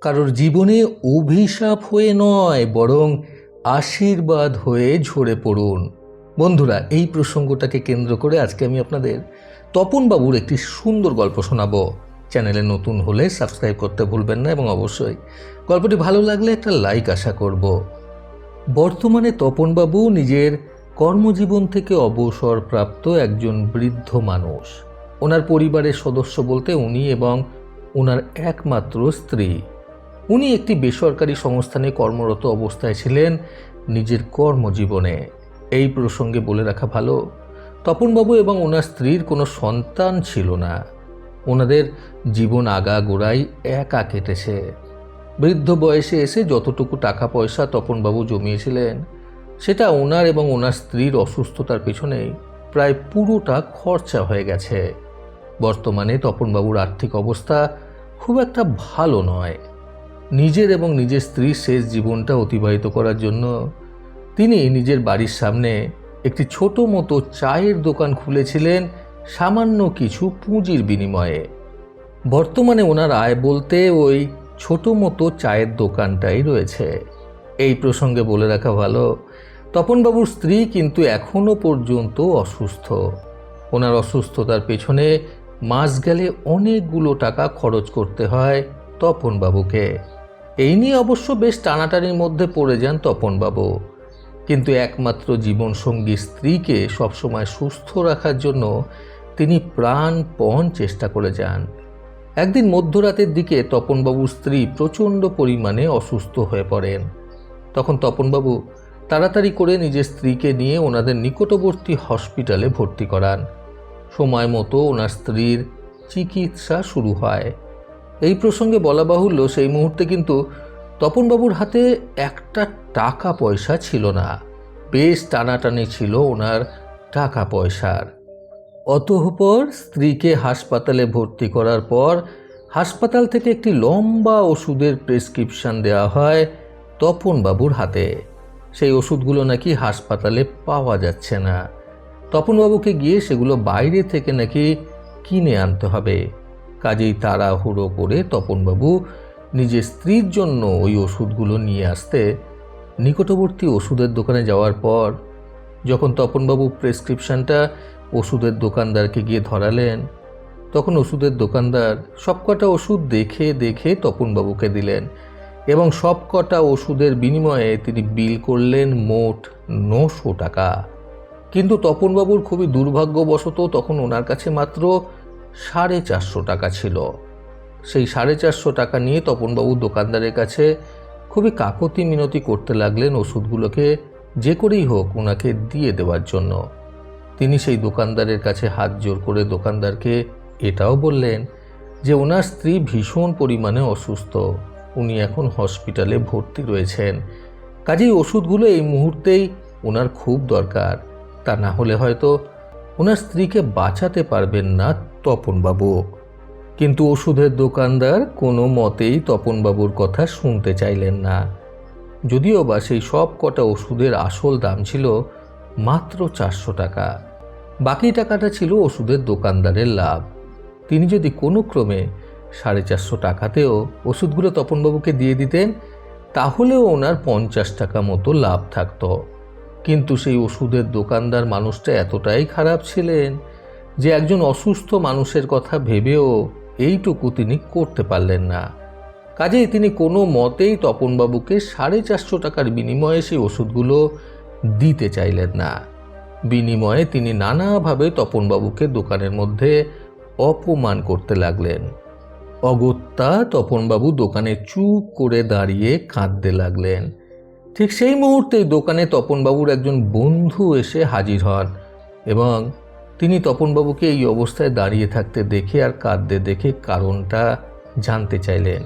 কারোর জীবনে অভিশাপ হয়ে নয়, বরং আশীর্বাদ হয়ে ঝরে পড়ুন। বন্ধুরা, এই প্রসঙ্গটাকে কেন্দ্র করে আজকে আমি আপনাদের তপনবাবুর একটি সুন্দর গল্প শোনাবো। চ্যানেলে নতুন হলে সাবস্ক্রাইব করতে ভুলবেন না এবং অবশ্যই গল্পটি ভালো লাগলে একটা লাইক আশা করব। বর্তমানে তপনবাবু নিজের কর্মজীবন থেকে অবসরপ্রাপ্ত একজন বৃদ্ধ মানুষ। ওনার পরিবারের সদস্য বলতে উনি এবং ওনার একমাত্র স্ত্রী। উনি একটি বেসরকারি সংস্থানে কর্মরত অবস্থায় ছিলেন নিজের কর্মজীবনে। এই প্রসঙ্গে বলে রাখা ভালো, তপনবাবু এবং ওনার স্ত্রীর কোনো সন্তান ছিল না। ওনাদের জীবন আগা গোড়াই একা কেটেছে। বৃদ্ধ বয়সে এসে যতটুকু টাকা পয়সা তপনবাবু জমিয়েছিলেন, সেটা ওনার এবং ওনার স্ত্রীর অসুস্থতার পেছনেই প্রায় পুরোটা খরচা হয়ে গেছে। বর্তমানে তপনবাবুর আর্থিক অবস্থা খুব একটা ভালো নয়। নিজের এবং নিজের স্ত্রীর শেষ জীবনটা অতিবাহিত করার জন্য তিনি নিজের বাড়ির সামনে একটি ছোট মতো চায়ের দোকান খুলেছিলেন সামান্য কিছু পুঁজির বিনিময়ে। বর্তমানে ওনার আয় বলতে ওই ছোট মতো চায়ের দোকানটাই রয়েছে। এই প্রসঙ্গে বলে রাখা ভালো, তপনবাবুর স্ত্রী কিন্তু এখনও পর্যন্ত অসুস্থ। ওনার অসুস্থতার পেছনে মাস গেলে অনেকগুলো টাকা খরচ করতে হয় তপনবাবুকে। এই নিয়ে অবশ্য বেশ টানাটানির মধ্যে পড়ে যান তপনবাবু। কিন্তু একমাত্র জীবনসঙ্গী স্ত্রীকে সবসময় সুস্থ রাখার জন্য তিনি প্রাণপণ চেষ্টা করে যান। একদিন মধ্যরাতের দিকে তপনবাবুর স্ত্রী প্রচণ্ড পরিমাণে অসুস্থ হয়ে পড়েন। তখন তপনবাবু তাড়াতাড়ি করে নিজের স্ত্রীকে নিয়ে ওনাদের নিকটবর্তী হসপিটালে ভর্তি করান। সময় মতো ওনার স্ত্রীর চিকিৎসা শুরু হয়। এই প্রসঙ্গে বলা বাহুল্য, সেই মুহূর্তে কিন্তু তপনবাবুর হাতে একটা টাকা পয়সা ছিল না। বেশ টানাটানি ছিল ওনার টাকা পয়সার অতঃপর স্ত্রীকে হাসপাতালে ভর্তি করার পর হাসপাতাল থেকে একটি লম্বা ওষুধের প্রেসক্রিপশন দেওয়া হয় তপনবাবুর হাতে। সেই ওষুধগুলো নাকি হাসপাতালে পাওয়া যাচ্ছে না। তপনবাবুকে গিয়ে সেগুলো বাইরে থেকে নাকি কিনে আনতে হবে। কাজেই তাড়াহুড়ো করে তপনবাবু নিজের স্ত্রীর জন্য ওই ওষুধগুলো নিয়ে আসতে নিকটবর্তী ওষুধের দোকানে যাওয়ার পর যখন তপনবাবু প্রেসক্রিপশনটা ওষুধের দোকানদারকে গিয়ে ধরালেন, তখন ওষুধের দোকানদার সবকটা ওষুধ দেখে দেখে তপনবাবুকে দিলেন এবং সবকটা ওষুধের বিনিময়ে তিনি বিল করলেন মোট নশো টাকা। কিন্তু তপনবাবুর খুবই দুর্ভাগ্যবশত তখন ওনার কাছে মাত্র সাড়ে চারশো টাকা ছিল। সেই সাড়ে চারশো টাকা নিয়ে তপনবাবু দোকানদারের কাছে খুবই কাকতি মিনতি করতে লাগলেন ওষুধগুলোকে, যে করেই হোক ওনাকে দিয়ে দেওয়ার জন্য। তিনি সেই দোকানদারের কাছে হাত জোর করে দোকানদারকে এটাও বললেন যে ওনার স্ত্রী ভীষণ পরিমাণে অসুস্থ। উনি এখন হসপিটালে ভর্তি রয়েছেন। কাজেই ওষুধগুলো এই মুহূর্তেই ওনার খুব দরকার। তা না হলে হয়তো ওনার স্ত্রীকে বাঁচাতে পারবেন না তপনবাবু। কিন্তু ওষুধের দোকানদার কোনো মতেই তপনবাবুর কথা শুনতে চাইলেন না। যদিও বা সেই সব কটা ওষুধের আসল দাম ছিল মাত্র চারশো টাকা। বাকি টাকাটা ছিল ওষুধের দোকানদারের লাভ। তিনি যদি কোনো ক্রমে সাড়ে চারশো টাকাতেও ওষুধগুলো তপনবাবুকে দিয়ে দিতেন, তাহলেও ওনার পঞ্চাশ টাকা মতো লাভ থাকত। কিন্তু সেই ওষুধের দোকানদার মানুষটা এতটাই খারাপ ছিলেন যে একজন অসুস্থ মানুষের কথা ভেবেও এইটুকু তিনি করতে পারলেন না। কাজেই তিনি কোনো মতেই তপনবাবুকে সাড়ে চারশো টাকার বিনিময়ে সেই ওষুধগুলো দিতে চাইলেন না। বিনিময়ে তিনি নানাভাবে তপনবাবুকে দোকানের মধ্যে অপমান করতে লাগলেন। অগত্যা তপনবাবু দোকানে চুপ করে দাঁড়িয়ে কাঁদতে লাগলেন। ঠিক সেই মুহূর্তেই দোকানে তপনবাবুর একজন বন্ধু এসে হাজির হন এবং তিনি তপনবাবুকে এই অবস্থায় দাঁড়িয়ে থাকতে দেখে আর কাঁদতে দেখে কারণটা জানতে চাইলেন।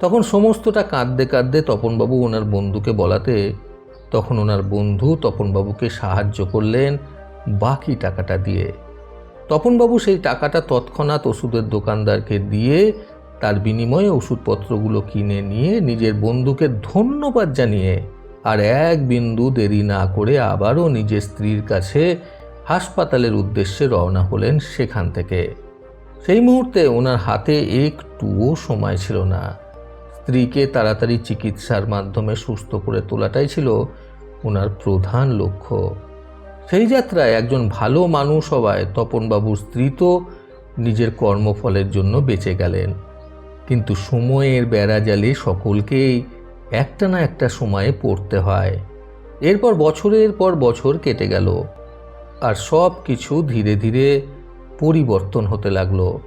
তখন সমস্তটা কাঁদতে কাঁদতে তপনবাবু ওনার বন্ধুকে বলাতে তখন ওনার বন্ধু তপনবাবুকে সাহায্য করলেন বাকি টাকাটা দিয়ে। তপনবাবু সেই টাকাটা তৎক্ষণাৎ ওষুধের দোকানদারকে দিয়ে তার বিনিময়ে ওষুধপত্রগুলো কিনে নিয়ে নিজের বন্ধুকে ধন্যবাদ জানিয়ে আর এক বিন্দু দেরি না করে আবারও নিজের স্ত্রীর কাছে হাসপাতালের উদ্দেশ্যে রওনা হলেন সেখান থেকে। সেই মুহূর্তে ওনার হাতে একটুও সময় ছিল না। স্ত্রীকে তাড়াতাড়ি চিকিৎসার মাধ্যমে সুস্থ করে তোলাটাই ছিল ওনার প্রধান লক্ষ্য। সেই যাত্রায় একজন ভালো মানুষ হওয়ায় তপনবাবুর স্ত্রী তো নিজের কর্মফলের জন্য বেঁচে গেলেন। কিন্তু সময়ের বেড়াজালে সকলকেই একটা না একটা সময়ে পড়তে হয়। এরপর বছরের পর বছর কেটে গেল। আর সব কিছু ধীরে ধীরে পরিবর্তন হতে লাগল।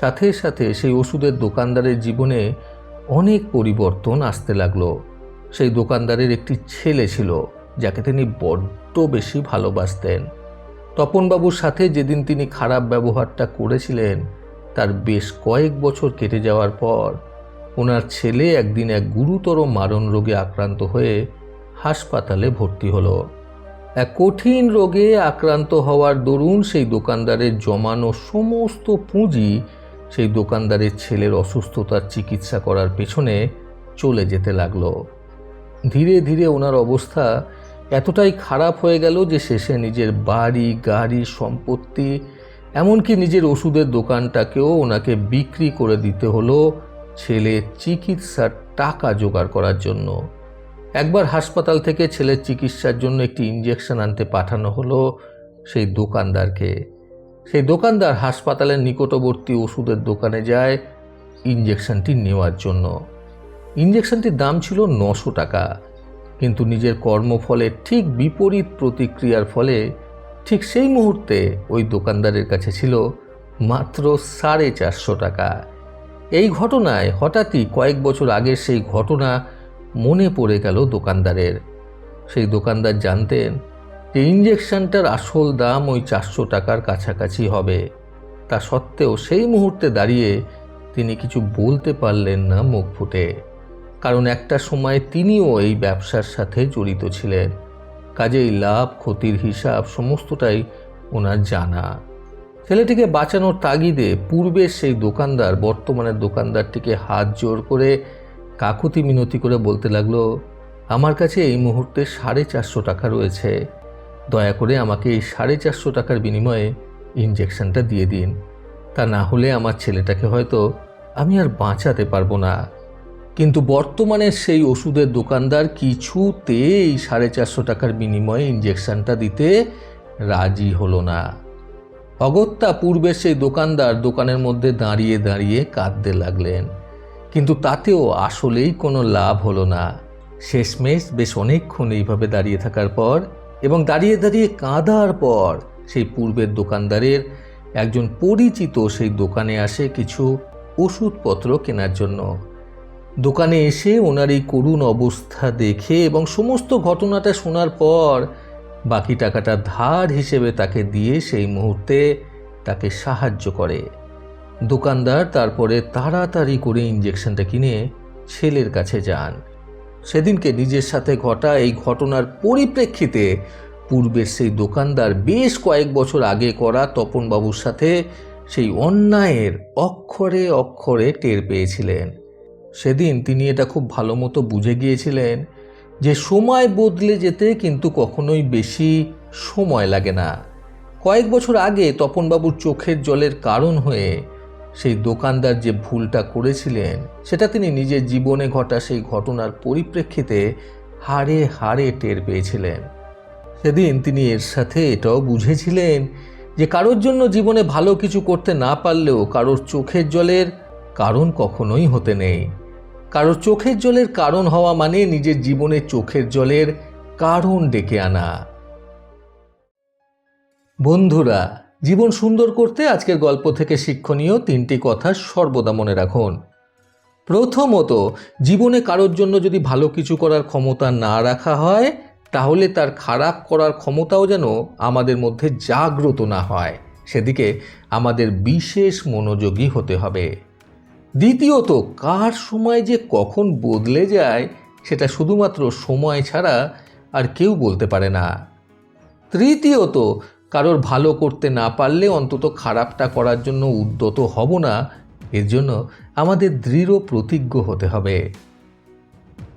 সাথে সাথে সেই ওষুধের দোকানদারের জীবনে অনেক পরিবর্তন আসতে লাগল। সেই দোকানদারের একটি ছেলে ছিল, যাকে তিনি বড্ড বেশি ভালোবাসতেন। তপনবাবুর সাথে যেদিন তিনি খারাপ ব্যবহারটা করেছিলেন, তার বেশ কয়েক বছর কেটে যাওয়ার পর ওনার ছেলে একদিন এক গুরুতর মারণ রোগে আক্রান্ত হয়ে হাসপাতালে ভর্তি হলো। এক কঠিন রোগে আক্রান্ত হওয়ার দরুন সেই দোকানদারের জমানো সমস্ত পুঁজি সেই দোকানদারের ছেলের অসুস্থতার চিকিৎসা করার পেছনে চলে যেতে লাগল। ধীরে ধীরে ওনার অবস্থা এতটাই খারাপ হয়ে গেল যে শেষে নিজের বাড়ি, গাড়ি, সম্পত্তি, এমনকি নিজের ওষুধের দোকানটাকেও ওনাকে বিক্রি করে দিতে হলো ছেলের চিকিৎসার টাকা জোগাড় করার জন্য। একবার হাসপাতাল থেকে ছেলের চিকিৎসার জন্য একটি ইঞ্জেকশন আনতে পাঠানো হলো সেই দোকানদারকে। সেই দোকানদার হাসপাতালের নিকটবর্তী ওষুধের দোকানে যায় ইঞ্জেকশনটি নেওয়ার জন্য। ইঞ্জেকশনটির দাম ছিল নশো টাকা, কিন্তু নিজের কর্মফলে ঠিক বিপরীত প্রতিক্রিয়ার ফলে ঠিক সেই মুহূর্তে ওই দোকানদারের কাছে ছিল মাত্র সাড়ে চারশো টাকা। এই ঘটনায় হঠাৎই কয়েক বছর আগের সেই ঘটনা মনে পড়ে গেল দোকানদারের। সেই দোকানদার জানতেন, যে ইঞ্জেকশনটার আসল দাম ওই চারশো টাকার কাছাকাছি হবে। তা সত্ত্বেও সেই মুহূর্তে দাঁড়িয়ে তিনি কিছু বলতে পারলেন না মুখ ফুটে। কারণ একটা সময় তিনিও এই ব্যবসার সাথে জড়িত ছিলেন। কাজেই লাভ, ক্ষতির হিসাব সমস্তটাই ওনার জানা। ছেলেটিকে বাঁচানোর তাগিদে পূর্বের সেই দোকানদার, বর্তমানের দোকানদারটিকে হাত জোর করে কাকুতি মিনতি করে বলতে লাগল, আমার কাছে এই মুহূর্তে সাড়ে চারশো টাকা রয়েছে। দয়া করে আমাকে এই সাড়ে চারশো টাকার বিনিময়ে ইঞ্জেকশনটা দিয়ে দিন। তা না হলে আমার ছেলেটাকে হয়তো আমি আর বাঁচাতে পারব না। কিন্তু বর্তমানে সেই ওষুধের দোকানদার কিছুতেই সাড়ে চারশো টাকার বিনিময়ে ইঞ্জেকশনটা দিতে রাজি হলো না। অগত্যা পূর্বে সেই দোকানদার দোকানের মধ্যে দাঁড়িয়ে দাঁড়িয়ে কাঁদতে লাগলেন। কিন্তু তাতেও আসলেই কোনো লাভ হলো না। শেষমেশ বেশ অনেকক্ষণ এইভাবে দাঁড়িয়ে থাকার পর এবং দাঁড়িয়ে দাঁড়িয়ে কাঁদার পর সেই পূর্বের দোকানদারের একজন পরিচিত সেই দোকানে আসে কিছু ওষুধপত্র কেনার জন্য। দোকানে এসে ওনার এই করুণ অবস্থা দেখে এবং সমস্ত ঘটনাটা শোনার পর বাকি টাকাটা ধার হিসেবে তাকে দিয়ে সেই মুহূর্তে তাকে সাহায্য করে। দোকানদার তারপরে তাড়াতাড়ি করে ইঞ্জেকশনটা কিনে ছেলের কাছে যান। সেদিনকে নিজের সাথে ঘটা এই ঘটনার পরিপ্রেক্ষিতে পূর্বের সেই দোকানদার বেশ কয়েক বছর আগে করা তপনবাবুর সাথে সেই অন্যায়ের অক্ষরে অক্ষরে টের পেয়েছিলেন। সেদিন তিনি এটা খুব ভালো মতো বুঝে গিয়েছিলেন যে সময় বদলে যেতে কিন্তু কখনোই বেশি সময় লাগে না। কয়েক বছর আগে তপনবাবুর চোখের জলের কারণ হয়ে সেই দোকানদার যে ভুলটা করেছিলেন, সেটা তিনি নিজের জীবনে ঘটা সেই ঘটনার পরিপ্রেক্ষিতে হাড়ে হাড়ে টের পেয়েছিলেন। সেদিন তিনি এর সাথে এটাও বুঝেছিলেন যে কারোর জন্য জীবনে ভালো কিছু করতে না পারলেও কারোর চোখের জলের কারণ কখনোই হতে নেই। কারোর চোখের জলের কারণ হওয়া মানে নিজের জীবনে চোখের জলের কারণ ডেকে আনা। বন্ধুরা জীবন সুন্দর করতে আজকের গল্প থেকে শিক্ষণীয় তিনটি কথা সর্বদা মনে রাখুন। প্রথমত, জীবনে কারোর জন্য যদি ভালো কিছু করার ক্ষমতা না রাখা হয়, তাহলে তার খারাপ করার ক্ষমতাও যেন আমাদের মধ্যে জাগ্রত না হয়। সেদিকে আমাদের বিশেষ মনোযোগী হতে হবে। দ্বিতীয়ত, কার সময় যে কখন বদলে যায়, সেটা শুধুমাত্র সময় ছাড়া আর কেউ বলতে পারে না। তৃতীয়ত কারোর ভালো করতে না পারলে অন্তত খারাপটা করার জন্য উদ্যত হব না। এর জন্য আমাদের দৃঢ় প্রতিজ্ঞ হতে হবে।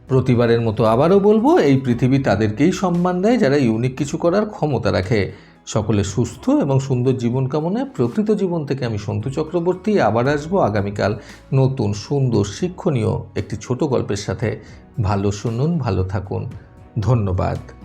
প্রতিবারের মতো আবারও বলব, এই পৃথিবী তাদেরকেই সম্মান দেয় যারা ইউনিক কিছু করার ক্ষমতা রাখে। সকলে সুস্থ এবং সুন্দর জীবন কামনায় প্রকৃত জীবন থেকে আমি সন্তু চক্রবর্তী আবার আসব আগামীকাল নতুন সুন্দর শিক্ষণীয় একটি ছোট গল্পের সাথে। ভালো শুনুন, ভালো থাকুন। ধন্যবাদ।